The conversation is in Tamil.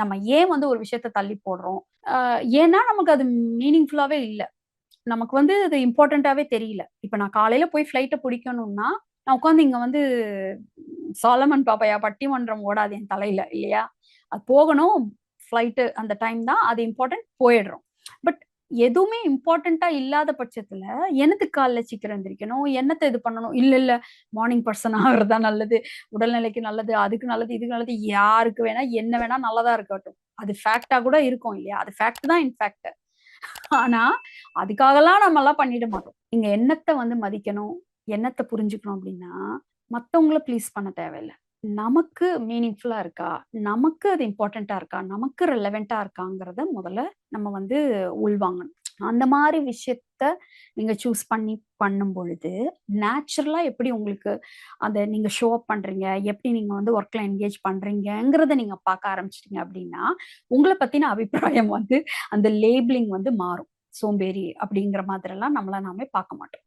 நம்ம ஏன் வந்து ஒரு விஷயத்த தள்ளி போடுறோம்? ஏன்னா நமக்கு அது மீனிங்ஃபுல்லாவே இல்லை. நமக்கு வந்து அது இம்பார்ட்டண்ட்டாவே தெரியல. இப்ப நான் காலையில போய் ஃப்ளைட்டை பிடிக்கணும்னா நான் உட்காந்து இங்க வந்து சாலமன் பாப்பையா பட்டிமன்றம் ஓடாது என் தலையில இல்லையா? அது போகணும் ஃப்ளைட்டு அந்த டைம் தான் அது இம்பார்ட்டன்ட் போயிடுறோம். பட் எதுவுமே இம்பார்ட்டண்டா இல்லாத பட்சத்துல என்னத்துக்கு காலைல சீக்கிரம் எந்திரிக்கணும். என்னத்தை இது பண்ணணும்? இல்ல இல்ல மார்னிங் பர்சன் ஆகுறதா நல்லது. உடல்நிலைக்கு நல்லது அதுக்கு நல்லது இதுக்கு நல்லது யாருக்கு வேணா என்ன வேணா நல்லதா இருக்கட்டும். அது ஃபேக்டா கூட இருக்கும் இல்லையா? அது ஃபேக்ட் தான் இன்ஃபேக்ட் ஆனா அதுக்காகலாம் நம்ம எல்லாம் பண்ணிட மாட்டோம். நீங்க என்னத்தை வந்து மதிக்கணும்? என்னத்தை புரிஞ்சுக்கணும் அப்படின்னா மத்தவங்கள ப்ளீஸ் பண்ண தேவையில்லை. நமக்கு மீனிங்ஃபுல்லா இருக்கா? நமக்கு அது இம்பார்ட்டண்டா இருக்கா? நமக்கு ரெலவெண்டா இருக்காங்கிறத முதல்ல நம்ம வந்து உள்வாங்கணும். அந்த மாதிரி விஷயத்த நீங்க சூஸ் பண்ணி பண்ணும் பொழுது நேச்சுரலா எப்படி உங்களுக்கு அதை நீங்க ஷோ அப் பண்றீங்க? எப்படி நீங்க வந்து ஒர்க்ல என்கேஜ் பண்றீங்கங்கிறத நீங்க பார்க்க ஆரம்பிச்சிட்டீங்க அப்படின்னா உங்களை பத்தின அபிப்பிராயம் வந்து அந்த லேபிளிங் வந்து மாறும். சோம்பேறி அப்படிங்கிற மாதிரி எல்லாம் நம்மள நாமே பார்க்க மாட்டோம்.